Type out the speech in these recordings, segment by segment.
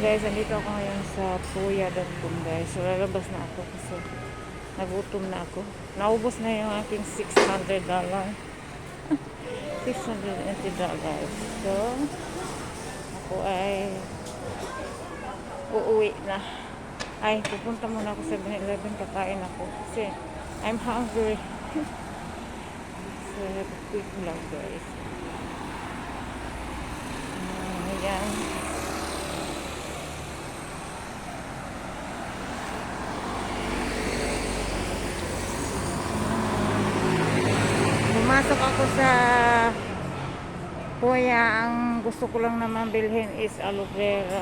guys, andito ako ngayon sa puya.com guys. Lalabas na ako kasi nagutom na ako. Naubos na yung aking 600 dollar. 680 dollars. So ako ay uuwi na. Ay, pupunta muna ako sa 7-Eleven kakain ako kasi I'm hungry. so, quick vlog guys. Ah, Ayan. Pumasok ako sa Kuya, ang gusto ko lang naman bilhin is aloe vera.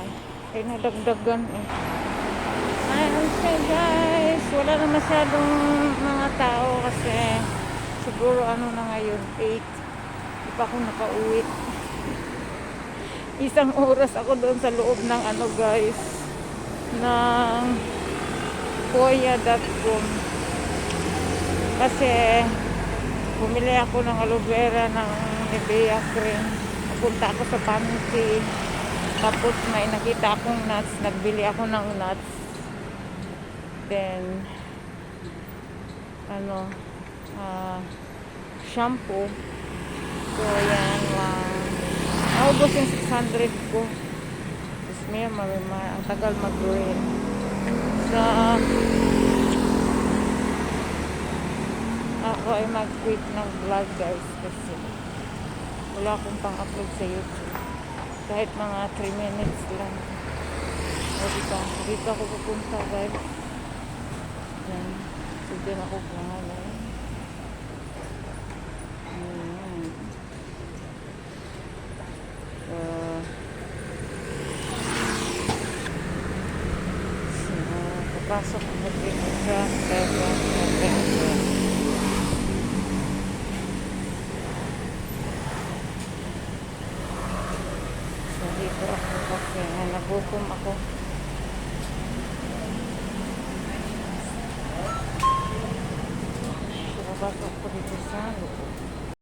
Ay, nadagdagan eh. Ayun siya guys. Wala na masyadong mga tao kasi siguro ano na ngayon, 8. Di pa ako nakauwi. Isang oras ako doon sa loob ng ano guys, ng kuya.com. Kasi bumili ako ng aloe vera ng Nivea cream. Napunta ako sa pharmacy. Tapos may nakita akong nuts. Nagbili ako ng nuts. Then, ano, ah, shampoo. So, yan, wow. Naubos yung 600 ko. May, may, ang tagal mag-green. So, ay mag-quit ng vlog guys kasi wala akong pang-upload sa YouTube. Kahit mga 3 minutes lang. O dito, dito ako pupunta guys. Yan. So, dyan ako pangalan. Ayan. So, so, papasok ako dito sa 7-Eleven. So, dito ako kasi nagutom ako. So, babasok ko dito sa loob.